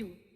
you.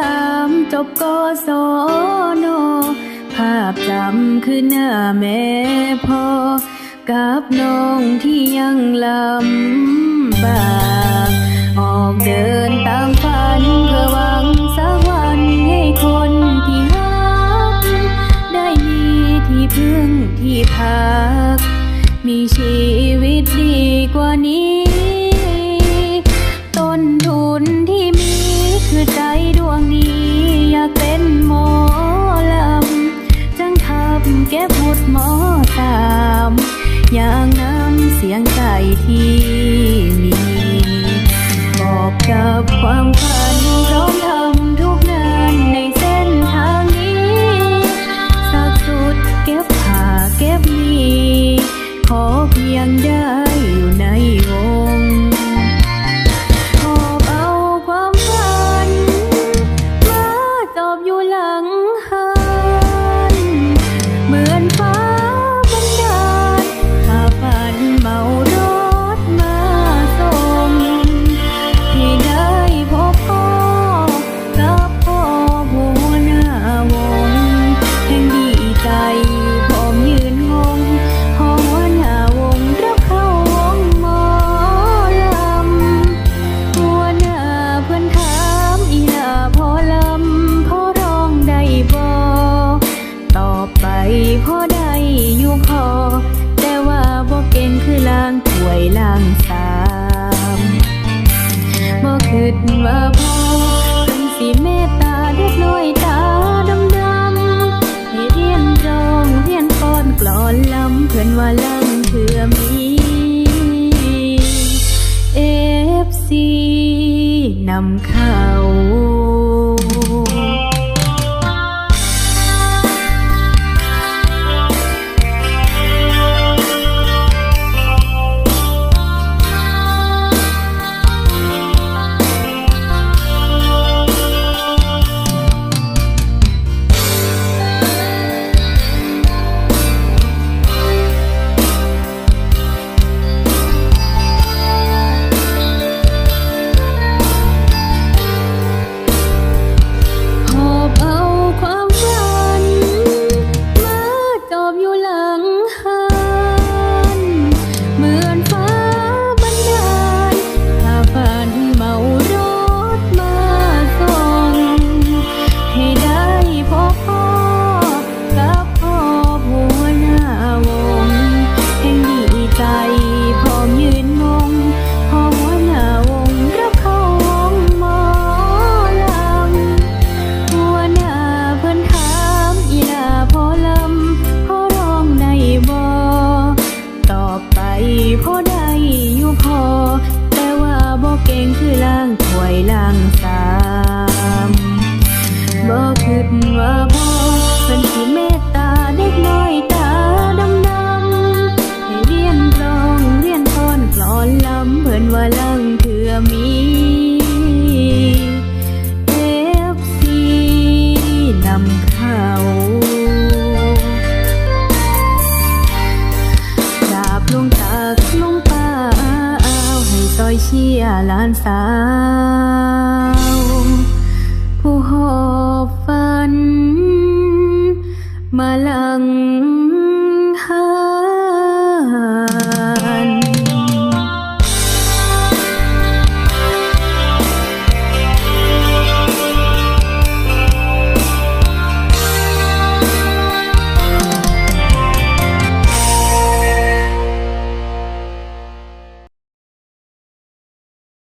ามจบกศนภาพจำคือหน้าแม่พ่อกับน้องที่ยังลำบากออกเดินตามฝันเพื่อหวังสักวันให้คนที่รักได้มีที่พึ่งที่พักมีชี อย่างน้ำเสียงใจที่มีบอกกับความฝันร้อง นำเขา อยลางสามบ่คิดว่าพ่อนที่เมตตาเด็กน้อยตาดำดให้เรียนรองเรียนพอนกลอนลำเพิ่นว่าลังเธอมีเอนำเข้าดาบลงตากลงปาเอาให้ซอยเชียหลานสาว หอบฝัน มาลัง